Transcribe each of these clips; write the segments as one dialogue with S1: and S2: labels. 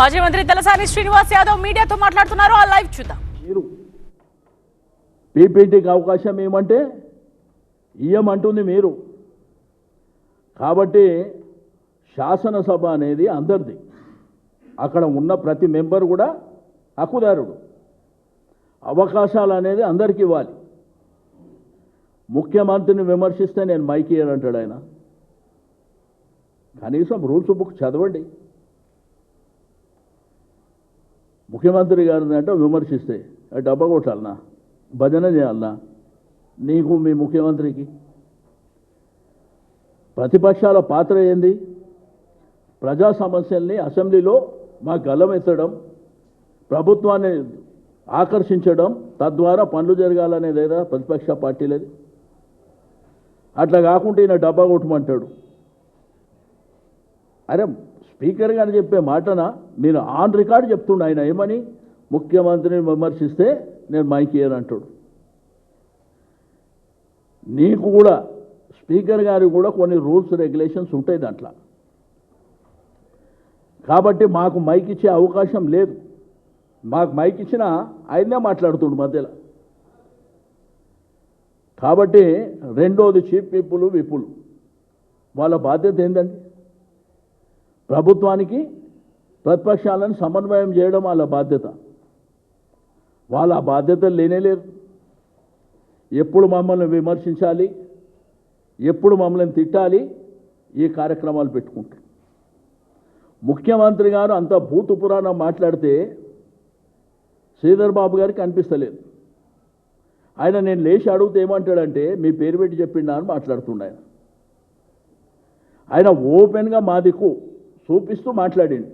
S1: మాజీ మంత్రి తలసాని శ్రీనివాస్ యాదవ్ మీడియాతో మాట్లాడుతున్నారు. ఆ లైవ్ చూద్దాం.
S2: మీరు పీపీటీకి అవకాశం ఏమంటే ఇయ్యమంటుంది మీరు. కాబట్టి శాసనసభ అనేది అందరిది. అక్కడ ఉన్న ప్రతి మెంబర్ కూడా హక్కుదారుడు. అవకాశాలు అనేది అందరికీ ఇవ్వాలి. ముఖ్యమంత్రిని విమర్శిస్తే నేను మైక్ ఇయ్యనంటాడు ఆయన. కనీసం రూల్స్ బుక్ చదవండి. ముఖ్యమంత్రి గారిని అంటే విమర్శిస్తే డబ్బా కొట్టాలనా? భజన చేయాలనా? నీకు మీ ముఖ్యమంత్రికి? ప్రతిపక్షాల పాత్ర ఏంది? ప్రజా సమస్యల్ని అసెంబ్లీలో మా గలమెత్తడం ప్రభుత్వాన్ని ఆకర్షించడం తద్వారా పనులు జరగాలనేది లేదా ప్రతిపక్ష పార్టీలది అట్లా కాకుండా ఈయన డబ్బా కొట్టమంటాడు. అరే స్పీకర్ గారు చెప్పే మాటన నేను ఆన్ రికార్డు చెప్తుండ ఆయన ఏమని? ముఖ్యమంత్రిని విమర్శిస్తే నేను మైకేయను అంటాడు. నీకు కూడా స్పీకర్ గారి కూడా కొన్ని రూల్స్ రెగ్యులేషన్స్ ఉంటాయి దాంట్లో. కాబట్టి మాకు మైక్ ఇచ్చే అవకాశం లేదు. మాకు మైక్ ఇచ్చినా ఆయనే మాట్లాడుతుండు మధ్యలో. కాబట్టి రెండోది చీఫ్ పీపుల్ విపుల్. వాళ్ళ బాధ్యత ఏంటండి ప్రభుత్వానికి ప్రతిపక్షాలను సమన్వయం చేయడం వాళ్ళ బాధ్యత. వాళ్ళ ఆ బాధ్యతలు లేనేలేరు ఎప్పుడు మమ్మల్ని విమర్శించాలి? ఎప్పుడు మమ్మల్ని తిట్టాలి? ఈ కార్యక్రమాలు పెట్టుకుంటారు ముఖ్యమంత్రి గారు అంత భూతు పురాణం మాట్లాడితే శ్రీధర్ బాబు గారికి అనిపిస్తలేదు ఆయన నేను లేచి అడిగితే ఏమంటాడంటే మీ పేరు పెట్టి చెప్పిండా? అని మాట్లాడుతుండ ఆయన. ఆయన ఓపెన్గా మా దిక్కు చూపిస్తూ మాట్లాడిండు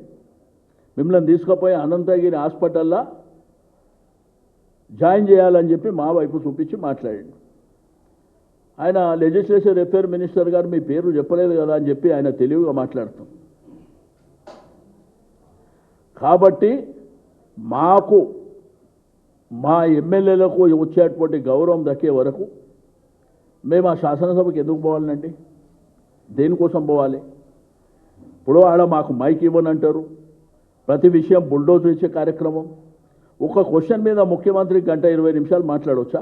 S2: మిమ్మల్ని తీసుకుపోయి అనంతగిరి హాస్పిటల్లో జాయిన్ చేయాలని చెప్పి మా వైపు చూపించి మాట్లాడిండు ఆయన లెజిస్లేచర్ రిపేర్ మినిస్టర్ గారు మీ పేరు చెప్పలేదు కదా అని చెప్పి ఆయన తెలివిగా మాట్లాడుతాం కాబట్టి మాకు మా ఎమ్మెల్యేలకు వచ్చేటువంటి గౌరవం దక్కే వరకు మేము ఆ శాసనసభకి ఎందుకు పోవాలండి? దేనికోసం పోవాలి? ఇప్పుడు ఆడ మాకు మైక్ ఇవ్వనంటారు. ప్రతి విషయం బుల్డోజ్ ఇచ్చే కార్యక్రమం. ఒక క్వశ్చన్ మీద ముఖ్యమంత్రి గంట ఇరవై నిమిషాలు మాట్లాడవచ్చా